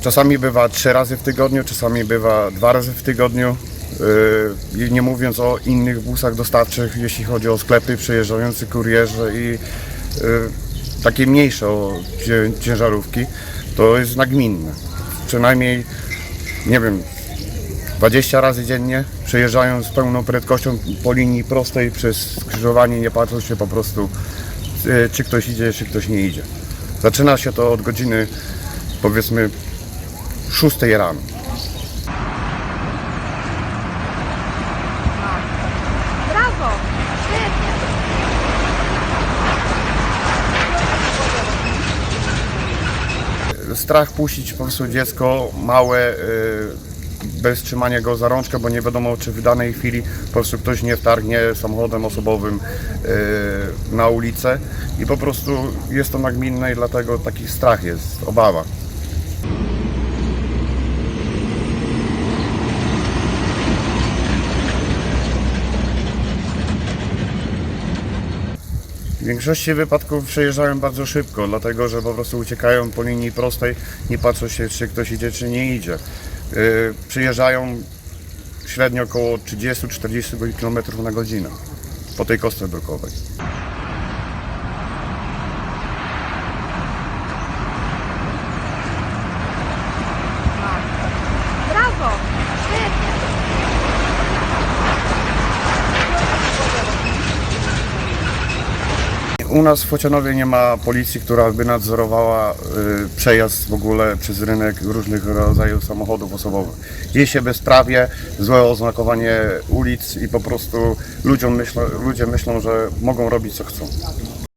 Czasami bywa trzy razy w tygodniu, czasami bywa dwa razy w tygodniu. I Nie mówiąc o innych busach dostawczych, jeśli chodzi o sklepy, przejeżdżający kurierzy i yy, takie mniejsze ciężarówki, to jest nagminne. Przynajmniej, nie wiem, 20 razy dziennie przejeżdżają z pełną prędkością po linii prostej przez skrzyżowanie, nie patrząc się po prostu, yy, czy ktoś idzie, czy ktoś nie idzie. Zaczyna się to od godziny, powiedzmy, 6 rano. Brawo! Świetnie! strach puścić po prostu dziecko małe, y, bez trzymania go za rączkę, bo nie wiadomo, czy w danej chwili po prostu ktoś nie wtargnie samochodem osobowym y, na ulicę i po prostu jest to nagminne i dlatego taki strach jest, obawa. W większości wypadków przejeżdżają bardzo szybko, dlatego że po prostu uciekają po linii prostej, nie patrzą się, czy ktoś idzie, czy nie idzie. Yy, Przyjeżdżają średnio około 30-40 km na godzinę po tej kostce drogowej. U nas w Focianowie nie ma policji, która by nadzorowała y, przejazd w ogóle przez rynek różnych rodzajów samochodów osobowych. Dzieje się bezprawie, złe oznakowanie ulic i po prostu ludziom myślą, ludzie myślą, że mogą robić co chcą.